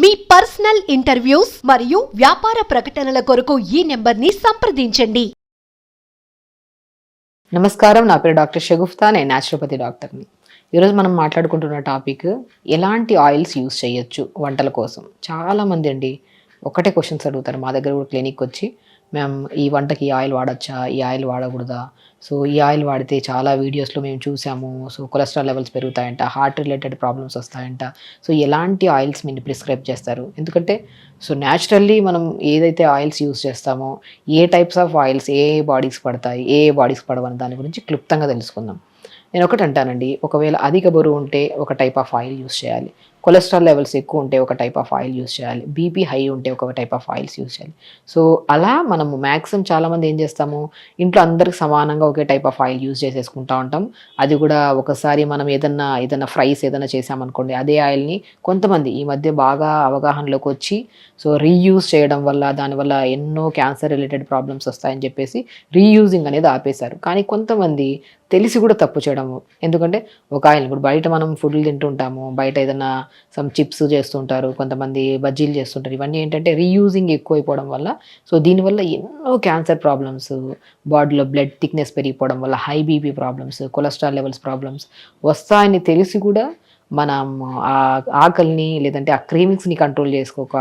మీ personal interviews మరియు వ్యాపార ప్రకటనల కొరకు ఈ నెంబర్ని సంప్రదించండి. నమస్కారం నా పేరు డాక్టర్ షగుఫ్తా నేను న్యాచురోపతి డాక్టర్ని ఈరోజు మనం మాట్లాడుకుంటున్న టాపిక్ ఎలాంటి ఆయిల్స్ యూస్ చేయొచ్చు వంటల కోసం? చాలామంది అండి ఒకటే క్వశ్చన్స్ అడుగుతారు. మా దగ్గర కూడా క్లినిక్ వచ్చి మేము ఈ వంటకి ఈ ఆయిల్ వాడచ్చా? ఈ ఆయిల్ వాడకూడదా? సో ఈ ఆయిల్ వాడితే చాలా వీడియోస్లో మేము చూసాము. సో కొలెస్ట్రాల్ లెవెల్స్ పెరుగుతాయంట హార్ట్ రిలేటెడ్ ప్రాబ్లమ్స్ వస్తాయంట. సో ఎలాంటి ఆయిల్స్ మీరు ప్రిస్క్రైబ్ చేస్తారు? ఎందుకంటే సో న్యాచురల్లీ మనం ఏదైతే ఆయిల్స్ యూస్ చేస్తామో ఏ టైప్స్ ఆఫ్ ఆయిల్స్ ఏ బాడీస్ పడతాయి ఏ బాడీస్ పడవని దాని గురించి క్లుప్తంగా తెలుసుకుందాం. నేను ఒకటి అంటానండి ఒకవేళ అధిక బరువు ఉంటే ఒక టైప్ ఆఫ్ ఆయిల్ యూస్ చేయాలి. కొలెస్ట్రాల్ లెవెల్స్ ఎక్కువ ఉంటే ఒక టైప్ ఆఫ్ ఆయిల్ యూస్ చేయాలి. బీపీ హై ఉంటే ఒక టైప్ ఆఫ్ ఆయిల్స్ యూస్ చేయాలి. సో అలా మనము మ్యాక్సిమం చాలామంది ఏం చేస్తాము? ఇంట్లో అందరికి సమానంగా ఒకే టైప్ ఆఫ్ ఆయిల్ యూస్ చేసేసుకుంటూ ఉంటాం. అది కూడా ఒకసారి మనం ఏదన్నా ఏదన్నా ఫ్రైస్ ఏదైనా చేసామనుకోండి అదే ఆయిల్ని కొంతమంది ఈ మధ్య బాగా అవగాహనలోకి వచ్చి సో రీయూజ్ చేయడం వల్ల దానివల్ల ఎన్నో క్యాన్సర్ రిలేటెడ్ ప్రాబ్లమ్స్ వస్తాయని చెప్పేసి రీయూజింగ్ అనేది ఆపేశారు. కానీ కొంతమంది తెలిసి కూడా తప్పు చేయడము. ఎందుకంటే ఒక ఆయిల్ ఇప్పుడు బయట మనం ఫుడ్లు తింటుంటాము బయట ఏదైనా సమ్ చిప్స్ చేస్తుంటారు కొంతమంది బజ్జీలు చేస్తుంటారు ఇవన్నీ ఏంటంటే రీయూజింగ్ ఎక్కువైపోవడం వల్ల. సో దీనివల్ల ఎన్నో క్యాన్సర్ ప్రాబ్లమ్స్ బాడీలో బ్లడ్ థిక్నెస్ పెరిగిపోవడం వల్ల high BP problems cholesterol levels problems వస్తాయని తెలిసి కూడా మనం ఆ ఆకలిని లేదంటే ఆ క్రేవింగ్స్ని కంట్రోల్ చేసుకోక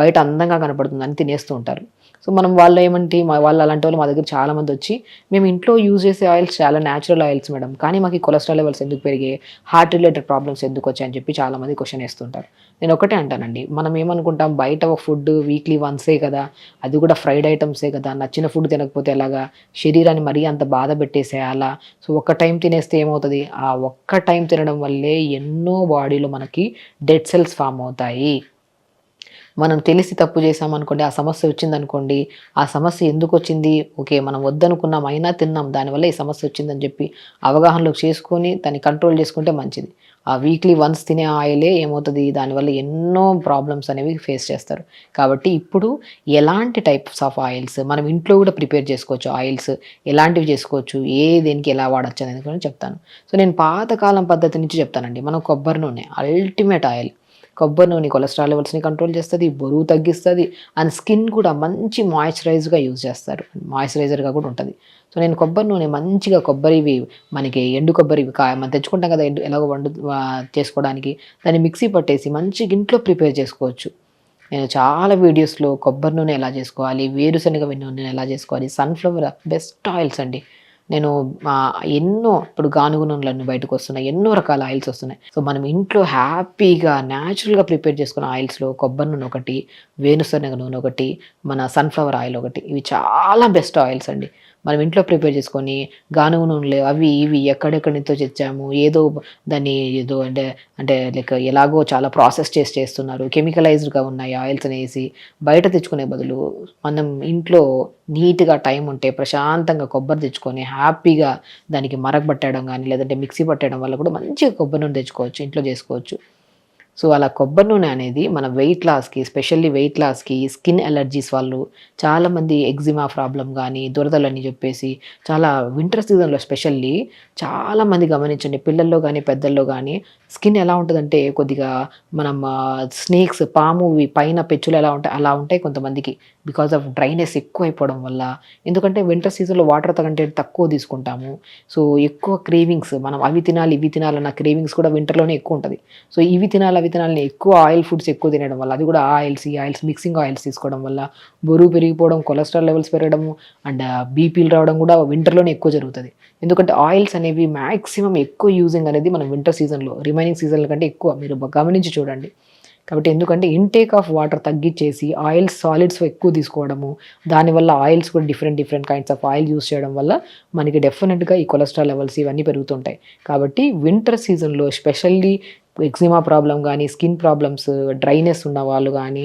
బయట అందంగా కనపడుతుందని తినేస్తూ ఉంటారు. సో మనం వాళ్ళు ఏమంటే మా వాళ్ళు అలాంటి వాళ్ళు మా దగ్గర చాలా మంది వచ్చి మేము ఇంట్లో యూజ్ చేసే ఆయిల్స్ చాలా న్యాచురల్ ఆయిల్స్ మేడం కానీ మాకు కొలెస్ట్రాల్ లెవెల్స్ ఎందుకు పెరిగాయి? హార్ట్ రిలేటెడ్ ప్రాబ్లమ్స్ ఎందుకు వచ్చాయని చెప్పి చాలా మంది క్వశ్చన్ వేస్తుంటారు నేను ఒకటే అంటానండి. మనం ఏమనుకుంటాం బయట ఒక ఫుడ్ వీక్లీ వన్సే కదా అది కూడా ఫ్రైడ్ ఐటమ్సే కదా నచ్చిన ఫుడ్ తినకపోతే ఎలాగా? శరీరాన్ని మరీ అంత బాధ పెట్టేసేయాలా? సో ఒక్క టైం తినేస్తే ఏమవుతుంది? ఆ ఒక్క టైం తినడం వల్లే ఎన్నో బాడీలో మనకి డెడ్ సెల్స్ ఫామ్ అవుతాయి. మనం తెలిసి తప్పు చేసామనుకోండి ఆ సమస్య వచ్చిందనుకోండి ఆ సమస్య ఎందుకు వచ్చింది? ఓకే మనం వద్దనుకున్నాం అయినా తిన్నాం దానివల్ల ఈ సమస్య వచ్చిందని చెప్పి అవగాహనలోకి చేసుకొని దాన్ని కంట్రోల్ చేసుకుంటే మంచిది. ఆ వీక్లీ వన్స్ తినే ఆయిలే ఏమవుతుంది? దానివల్ల ఎన్నో ప్రాబ్లమ్స్ అనేవి ఫేస్ చేస్తారు. కాబట్టి ఇప్పుడు ఎలాంటి టైప్స్ ఆఫ్ ఆయిల్స్ మనం ఇంట్లో కూడా ప్రిపేర్ చేసుకోవచ్చు. ఆయిల్స్ ఎలాంటివి చేసుకోవచ్చు? ఏ దేనికి ఎలా వాడచ్చు అనేది కూడా చెప్తాను. సో నేను పాతకాలం పద్ధతి నుంచి చెప్తానండి. మనం కొబ్బరి నూనె అల్టిమేట్ ఆయిల్ కొబ్బరి నూనె కొలెస్ట్రాల్ లెవెల్స్ని కంట్రోల్ చేస్తుంది బరువు తగ్గిస్తుంది అండ్ స్కిన్ కూడా మంచి మాయిశ్చరైజ్గా యూజ్ చేస్తారు. మాయిశ్చరైజర్గా కూడా ఉంటుంది. సో నేను కొబ్బరి నూనె మంచిగా కొబ్బరివి మనకి ఎండు కొబ్బరివి మనం తెచ్చుకుంటాం కదా ఎండు ఎలాగో వండు చేసుకోవడానికి దాన్ని మిక్సీ పట్టేసి మంచిగా ఇంట్లో ప్రిపేర్ చేసుకోవచ్చు. నేను చాలా వీడియోస్లో కొబ్బరి నూనె ఎలా చేసుకోవాలి వేరుశనగ నూనె ఎలా చేసుకోవాలి సన్ఫ్లవర్ బెస్ట్ ఆయిల్స్ అండి. నేను ఎన్నో ఇప్పుడు గానుగు నూనెలన్నీ బయటకు వస్తున్నాయి ఎన్నో రకాల ఆయిల్స్ వస్తున్నాయి. సో మనం ఇంట్లో హ్యాపీగా న్యాచురల్గా ప్రిపేర్ చేసుకున్న ఆయిల్స్లో కొబ్బరి నూనె ఒకటి వేరుశనగ నూనె ఒకటి మన సన్ఫ్లవర్ ఆయిల్ ఒకటి ఇవి చాలా బెస్ట్ ఆయిల్స్ అండి. మనం ఇంట్లో ప్రిపేర్ చేసుకొని గానుగు నూనెలు అవి ఇవి ఎక్కడెక్కడి నుంచో తెచ్చాము ఏదో దాన్ని ఏదో అంటే అంటే లైక్ ఎలాగో చాలా ప్రాసెస్ చేసి చేస్తున్నారు కెమికలైజ్డ్గా ఉన్నాయి ఆయిల్స్ అనేసి బయట తెచ్చుకునే బదులు మనం ఇంట్లో నీట్గా టైం ఉంటే ప్రశాంతంగా కొబ్బరి తెచ్చుకొని హ్యాపీగా దానికి మరగబట్టడం కానీ లేదంటే మిక్సీ పట్టడం వల్ల కూడా మంచిగా కొబ్బరి నూనె తెచ్చుకోవచ్చు ఇంట్లో చేసుకోవచ్చు. సో అలా కొబ్బరి నూనె అనేది మన వెయిట్ లాస్కి స్పెషల్లీ వెయిట్ లాస్కి స్కిన్ ఎలర్జీస్ వాళ్ళు చాలామంది ఎగ్జిమా ప్రాబ్లం కానీ దురదలని చెప్పేసి చాలా వింటర్ సీజన్లో స్పెషల్లీ చాలామంది గమనించండి. పిల్లల్లో కానీ పెద్దల్లో కానీ స్కిన్ ఎలా ఉంటుందంటే కొద్దిగా మనం స్నేక్స్ పామువి పైన పెచ్చులు ఎలా ఉంటాయి అలా ఉంటాయి కొంతమందికి. బికాస్ ఆఫ్ డ్రైనెస్ ఎక్కువ అయిపోవడం వల్ల. ఎందుకంటే వింటర్ సీజన్లో వాటర్ కంటే తక్కువ తీసుకుంటాము. సో ఎక్కువ క్రేవింగ్స్ మనం అవి తినాలి ఇవి తినాలన్న క్రేవింగ్స్ కూడా వింటర్లోనే ఎక్కువ ఉంటుంది. సో ఇవి తినాలి అవి తినాలని ఎక్కువ ఆయిల్ ఫుడ్స్ ఎక్కువ తినడం వల్ల అది కూడా ఆయిల్స్ ఈ ఆయిల్స్ మిక్సింగ్ ఆయిల్స్ తీసుకోవడం వల్ల బరువు పెరిగిపోవడం కొలెస్ట్రాల్ లెవెల్స్ పెరగడము అండ్ బీపీలు రావడం కూడా వింటర్లోనే ఎక్కువ జరుగుతుంది. ఎందుకంటే ఆయిల్స్ అనేవి మ్యాక్సిమం ఎక్కువ యూజింగ్ అనేది మనం వింటర్ సీజన్లో రిమైనింగ్ సీజన్ల కంటే ఎక్కువ. మీరు గమనించి చూడండి. కాబట్టి ఎందుకంటే ఇంటేక్ ఆఫ్ వాటర్ తగ్గించేసి ఆయిల్స్ సాలిడ్స్ ఎక్కువ తీసుకోవడము దానివల్ల ఆయిల్స్ కూడా different different kinds of oil use చేయడం వల్ల మనకి డెఫినెట్గా ఈ కొలెస్ట్రాల్ లెవెల్స్ ఇవన్నీ పెరుగుతుంటాయి. కాబట్టి వింటర్ సీజన్లో స్పెషల్లీ ఎక్సిమా ప్రాబ్లం కానీ స్కిన్ ప్రాబ్లమ్స్ డ్రైనెస్ ఉన్న వాళ్ళు కానీ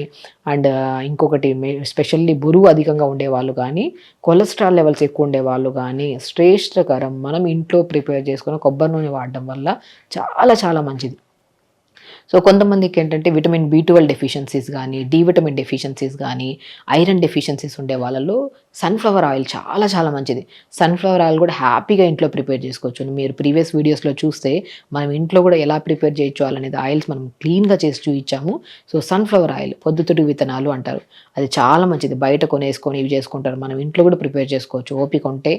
అండ్ uh, ఇంకొకటి స్పెషల్లీ బురువు అధికంగా ఉండే వాళ్ళు కానీ కొలెస్ట్రాల్ లెవెల్స్ ఎక్కువ ఉండే వాళ్ళు కానీ శ్రేష్టకరం మనం ఇంట్లో ప్రిపేర్ చేసుకుని కొబ్బరి నూనె వాడడం వల్ల చాలా చాలా మంచిది. సో కొంతమందికి ఏంటంటే విటమిన్ బి ట్వెల్వ్ డెఫిషియన్సీస్ కానీ డి విటమిన్ డెఫిషియన్సీస్ కానీ ఐరన్ డెఫిషియన్సీస్ ఉండే వాళ్ళలో సన్ఫ్లవర్ ఆయిల్ చాలా చాలా మంచిది. సన్ఫ్లవర్ ఆయిల్ కూడా హ్యాపీగా ఇంట్లో ప్రిపేర్ చేసుకోవచ్చు. మీరు ప్రీవియస్ వీడియోస్లో చూస్తే మనం ఇంట్లో కూడా ఎలా ప్రిపేర్ చేయొచ్చు అనేది ఆయిల్స్ మనం క్లీన్గా చేసి చూపించాము సో సన్ఫ్లవర్ ఆయిల్ పొద్దుతుడి విత్తనాలు అంటారు. అది చాలా మంచిది. బయట కొనేసుకొని ఇవి చేసుకుంటారు. మనం ఇంట్లో కూడా ప్రిపేర్ చేసుకోవచ్చు. ఓపిక ఉంటే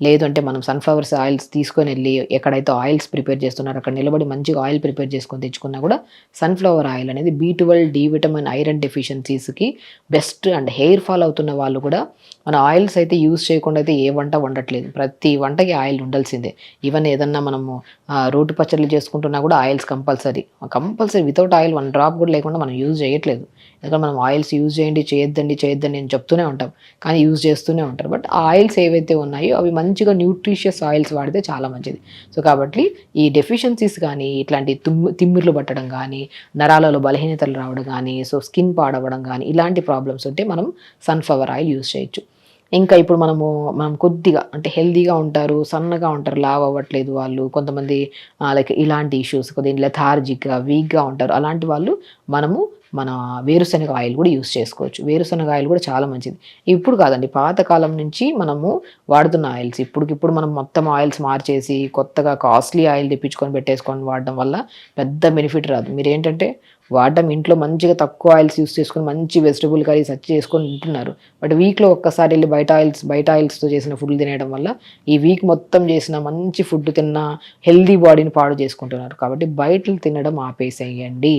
లేదు అంటే మనం సన్ఫ్లవర్స్ ఆయిల్స్ తీసుకొని వెళ్ళి ఎక్కడైతే ఆయిల్స్ ప్రిపేర్ చేస్తున్నారో అక్కడ నిలబడి మంచిగా ఆయిల్ ప్రిపేర్ చేసుకొని తెచ్చుకున్నా కూడా సన్ఫ్లవర్ ఆయిల్ అనేది B twelve D vitamin iron డెఫిషియన్సీస్కి best and hair fall అవుతున్న వాళ్ళు కూడా మన ఆయిల్స్ అయితే యూస్ చేయకుండా అయితే ఏ వంట వండట్లేదు. ప్రతి వంటకి ఆయిల్ ఉండాల్సిందే. ఈవెన్ ఏదన్నా మనము ఆ, రోటి పచ్చళ్ళు చేసుకుంటున్నా కూడా oils compulsory compulsory without oil one drop కూడా లేకుండా మనం యూజ్ చేయట్లేదు. ఎందుకంటే మనం ఆయిల్స్ యూజ్ చేయండి చేయొద్దండి చేయొద్దని నేను చెప్తూనే ఉంటాం. కానీ యూజ్ చేస్తూనే ఉంటారు. బట్ ఆయిల్స్ ఏవైతే ఉన్నాయో అవి మంచిగా న్యూట్రిషియస్ ఆయిల్స్ వాడితే చాలా మంచిది. సో కాబట్టి ఈ డెఫిషియన్సీస్ కానీ ఇట్లాంటి తుమ్ము తిమ్మిర్లు పట్టడం కానీ నరాలలో బలహీనతలు రావడం కానీ సో స్కిన్ పాడవడం కానీ ఇలాంటి ప్రాబ్లమ్స్ ఉంటే మనం సన్ఫ్లవర్ ఆయిల్ యూజ్ చేయొచ్చు. ఇంకా ఇప్పుడు మనము మనం కొద్దిగా అంటే హెల్దీగా ఉంటారు సన్నగా ఉంటారు లావ్ అవ్వట్లేదు వాళ్ళు కొంతమంది లైక్ ఇలాంటి ఇష్యూస్ కొద్దిగా లెథార్జిక్గా వీక్గా ఉంటారు. అలాంటి వాళ్ళు మనము మన వేరుశనగ ఆయిల్ కూడా యూస్ చేసుకోవచ్చు. వేరుశనగ ఆయిల్ కూడా చాలా మంచిది. ఇప్పుడు కాదండి పాతకాలం నుంచి మనము వాడుతున్న ఆయిల్స్. ఇప్పటికిప్పుడు మనం మొత్తం ఆయిల్స్ మార్చేసి కొత్తగా కాస్ట్లీ ఆయిల్ తెప్పించుకొని పెట్టేసుకొని వాడడం వల్ల పెద్ద బెనిఫిట్ రాదు. మీరు ఏంటంటే వాడడం ఇంట్లో మంచిగా తక్కువ ఆయిల్స్ యూస్ చేసుకొని మంచి వెజిటబుల్ కర్రీస్ వచ్చి చేసుకొని తింటున్నారు. బట్ వీక్లో ఒక్కసారి వెళ్ళి బయట ఆయిల్స్ బయట ఆయిల్స్తో చేసిన ఫుడ్ తినడం వల్ల ఈ వీక్ మొత్తం చేసిన మంచి ఫుడ్ తిన్న హెల్దీ బాడీని పాడు చేసుకుంటున్నారు. కాబట్టి బయట తినడం ఆపేసేయండి.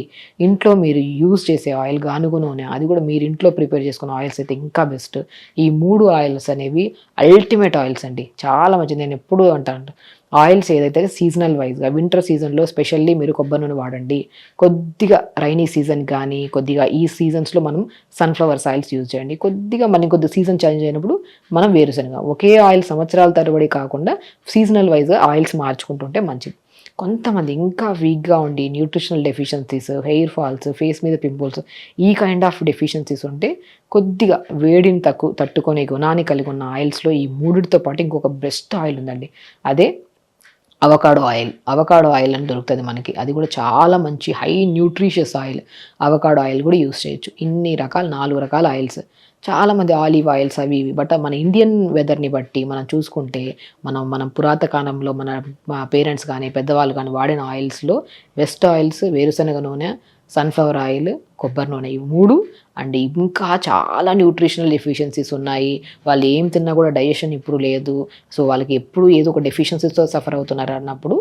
ఇంట్లో మీరు యూస్ చేసే ఆయిల్ గానుగు నూనె అది కూడా మీరు ఇంట్లో ప్రిపేర్ చేసుకున్న ఆయిల్స్ అయితే ఇంకా బెస్ట్ ఈ మూడు ఆయిల్స్ అనేవి అల్టిమేట్ ఆయిల్స్ అండి. చాలా మంచిది. నేను ఎప్పుడూ అంటాను. ఆయిల్స్ ఏదైతే సీజనల్ వైజ్గా వింటర్ సీజన్లో స్పెషల్లీ మీరు కొబ్బరి నూనె వాడండి. కొద్దిగా రైనీ సీజన్ కానీ కొద్దిగా ఈ సీజన్స్లో మనం సన్ఫ్లవర్స్ ఆయిల్స్ యూజ్ చేయండి. కొద్దిగా మనం కొద్ది సీజన్ చేంజ్ అయినప్పుడు మనం వేరుశనగ ఒకే ఆయిల్ సంవత్సరాల తరబడి కాకుండా సీజనల్ వైజ్గా ఆయిల్స్ మార్చుకుంటుంటే మంచిది. కొంతమంది ఇంకా వీక్గా ఉండి nutritional deficiencies hair falls face మీద పింపుల్స్ ఈ కైండ్ ఆఫ్ డెఫిషియన్సీస్ ఉంటే కొద్దిగా వేడిని తక్కువ తట్టుకునే గుణాన్ని కలిగి ఉన్న ఆయిల్స్లో ఈ మూడిటితో పాటు ఇంకొక బెస్ట్ ఆయిల్ ఉందండి. అదే అవకాడో ఆయిల్. అవకాడో ఆయిల్ అని దొరుకుతుంది మనకి. అది కూడా చాలా మంచి high nutritious oil. Avocado oil కూడా యూస్ చేయొచ్చు. ఇన్ని రకాల నాలుగు రకాల ఆయిల్స్. చాలామంది ఆలివ్ ఆయిల్స్ అవి ఇవి. బట్ మన ఇండియన్ వెదర్ని బట్టి మనం చూసుకుంటే మనం మనం పురాత కాలంలో మన పేరెంట్స్ కానీ పెద్దవాళ్ళు కానీ వాడిన ఆయిల్స్లో వెస్ట్ ఆయిల్స్ వేరుశనగ నూనె సన్ఫ్లవర్ ఆయిల్ కొబ్బరి నూనె. ఇవి మూడు అండ్ ఇంకా చాలా న్యూట్రిషనల్ డెఫిషియన్సీస్ ఉన్నాయి. వాళ్ళు ఏం తిన్నా కూడా డైజెషన్ ఇప్పుడు లేదు. సో వాళ్ళకి ఎప్పుడు ఏదో ఒక డెఫిషియన్సీతో సఫర్ అవుతున్నారు అన్నప్పుడు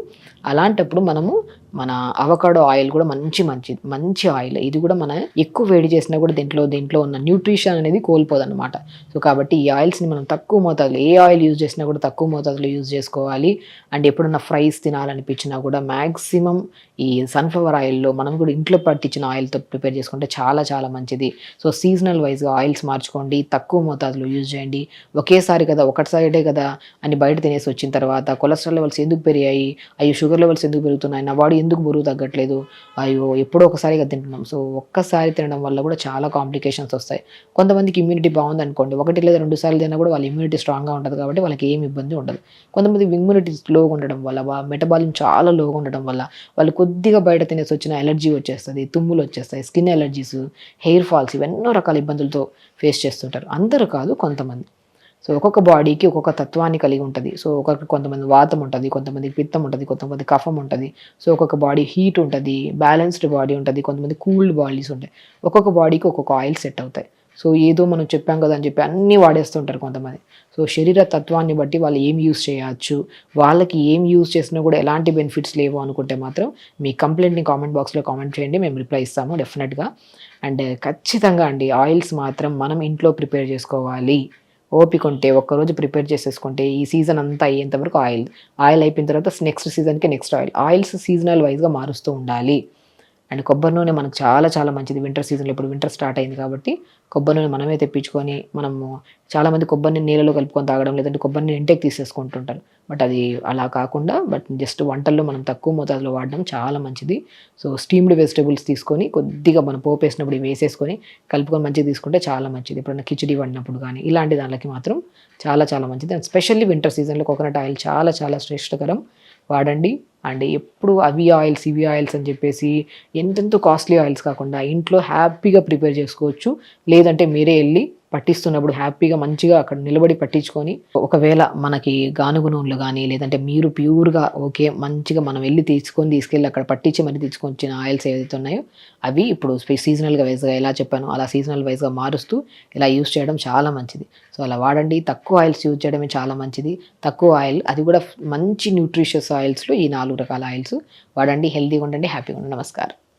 అలాంటప్పుడు మనము మన అవకాడో ఆయిల్ కూడా మంచి మంచిది మంచి ఆయిల్ ఇది కూడా మన ఎక్కువ వేడి చేసినా కూడా దీంట్లో దీంట్లో ఉన్న న్యూట్రిషన్ అనేది కోల్పోదన్నమాట. సో కాబట్టి ఈ ఆయిల్స్ని మనం తక్కువ మోతాదులో ఏ ఆయిల్ యూజ్ చేసినా కూడా తక్కువ మోతాదులో యూజ్ చేసుకోవాలి. అండ్ ఎప్పుడన్నా ఫ్రైస్ తినాలనిపించినా కూడా మ్యాక్సిమం ఈ సన్ఫ్లవర్ ఆయిల్లో మనం కూడా ఇంట్లో పట్టించిన ఆయిల్తో ప్రిపేర్ చేసుకుంటే చాలా చాలా మంచిది. సో సీజనల్ వైజ్గా ఆయిల్స్ మార్చుకోండి తక్కువ మోతాదులో యూజ్ చేయండి. ఒకేసారి కదా ఒకటిసారిటే కదా అని బయట తినేసి వచ్చిన తర్వాత కొలెస్ట్రాల్ లెవెల్స్ ఎందుకు పెరిగాయి? అయ్యో షుగర్ లెవెల్స్ ఎందుకు పెరుగుతున్నాయి? నా బాడీ ఎందుకు బరువు తగ్గట్లేదు? అయ్యో ఎప్పుడో ఒకసారిగా తింటున్నాం. సో ఒక్కసారి తినడం వల్ల కూడా చాలా కాంప్లికేషన్స్ వస్తాయి. కొంతమందికి ఇమ్యూనిటీ బాగుంది అనుకోండి ఒకటి లేదా రెండు సార్లు తిన్నా కూడా వాళ్ళ ఇమ్యూనిటీ స్ట్రాంగ్గా ఉంటుంది కాబట్టి వాళ్ళకి ఏమి ఇబ్బంది ఉండదు. కొంతమంది ఇమ్యూనిటీ లోగా ఉండడం వల్ల మెటబాలిజం చాలా లోగా ఉండడం వల్ల వాళ్ళు కొద్దిగా బయట తినేసి వచ్చిన ఎలర్జీ వచ్చేస్తుంది తుమ్ములు వచ్చేస్తాయి స్కిన్ ఎలర్జీస్ హెయిర్ ఫాల్స్ ఎన్నో రకాల ఇబ్బందులతో ఫేస్ చేస్తుంటారు. అందరూ కాదు కొంతమంది. సో ఒక్కొక్క బాడీకి ఒక్కొక్క తత్వాన్ని కలిగి ఉంటుంది. సో ఒక్కొక్క కొంతమంది వాతం ఉంటుంది కొంతమందికి పిత్తం ఉంటుంది కొంతమంది కఫం ఉంటుంది. సో ఒక్కొక్క బాడీ హీట్ ఉంటుంది బ్యాలెన్స్డ్ బాడీ ఉంటుంది కొంతమంది కూల్డ్ బాడీస్ ఉంటాయి. ఒక్కొక్క బాడీకి ఒక్కొక్క ఆయిల్ సెట్ అవుతాయి. సో ఏదో మనం చెప్పాం కదా అని చెప్పి అన్నీ వాడేస్తుంటారు కొంతమంది. సో శరీర తత్వాన్ని బట్టి వాళ్ళు ఏం యూస్ చేయవచ్చు వాళ్ళకి ఏం యూస్ చేసినా కూడా ఎలాంటి బెనిఫిట్స్ లేవు అనుకుంటే మాత్రం మీ కంప్లైంట్ని కామెంట్ బాక్స్లో కామెంట్ చేయండి మేము రిప్లై ఇస్తాము డెఫినెట్గా. అండ్ ఖచ్చితంగా అండి ఆయిల్స్ మాత్రం మనం ఇంట్లో ప్రిపేర్ చేసుకోవాలి. ఓపిక ఉంటే ఒక్కరోజు ప్రిపేర్ చేసేసుకుంటే ఈ సీజన్ అంతా అయ్యేంత వరకు ఆయిల్. ఆయిల్ అయిపోయిన తర్వాత నెక్స్ట్ సీజన్కి నెక్స్ట్ ఆయిల్. ఆయిల్స్ సీజనల్ వైజ్గా మారుస్తూ ఉండాలి. అండ్ కొబ్బరి నూనె మనకు చాలా చాలా మంచిది. వింటర్ సీజన్లో ఇప్పుడు వింటర్ స్టార్ట్ అయింది కాబట్టి కొబ్బరి నూనె మనమే తెప్పించుకొని మనము చాలామంది కొబ్బరిని నీళ్ళలో కలుపుకొని తాగడం లేదంటే కొబ్బరిని ఇంటెక్ తీసేసుకుంటుంటారు. బట్ అది అలా కాకుండా బట్ జస్ట్ వంటల్లో మనం తక్కువ మోతాదులో వాడడం చాలా మంచిది. సో స్టీమ్డ్ వెజిటబుల్స్ తీసుకొని కొద్దిగా మనం పోపు వేసినప్పుడు వేసేసుకొని కలుపుకొని మంచిగా తీసుకుంటే చాలా మంచిది. ఎప్పుడైనా కిచడి వండినప్పుడు కానీ ఇలాంటి దానికి మాత్రం చాలా చాలా మంచిది. అండ్ స్పెషల్లీ వింటర్ సీజన్లో కోకోనట్ ఆయిల్ చాలా చాలా శ్రేష్టకరం. వాడండి. అండ్ ఎప్పుడు అవి ఆయిల్స్ ఇవి ఆయిల్స్ అని చెప్పేసి ఎంతెంత కాస్ట్లీ ఆయిల్స్ కాకుండా ఇంట్లో హ్యాపీగా ప్రిపేర్ చేసుకోవచ్చు. లేదంటే మీరే వెళ్ళి పట్టిస్తున్నప్పుడు హ్యాపీగా మంచిగా అక్కడ నిలబడి పట్టించుకొని ఒకవేళ మనకి గానుగు నూనెలు కానీ లేదంటే మీరు ప్యూర్గా ఓకే మంచిగా మనం వెళ్ళి తీసుకొని తీసుకెళ్ళి అక్కడ పట్టించి మరి తీసుకొని వచ్చిన ఆయిల్స్ ఏదైతే ఉన్నాయో అవి ఇప్పుడు సీజనల్గా వైజ్గా ఎలా చెప్పాను అలా సీజనల్ వైజ్గా మారుస్తూ ఇలా యూస్ చేయడం చాలా మంచిది. సో అలా వాడండి. తక్కువ ఆయిల్స్ యూజ్ చేయడమే చాలా మంచిది. తక్కువ ఆయిల్ అది కూడా మంచి న్యూట్రిషియస్ ఆయిల్స్లో ఈ నాలుగు రకాల ఆయిల్స్ వాడండి. హెల్తీగా ఉండండి. హ్యాపీగా ఉండండి. నమస్కారం.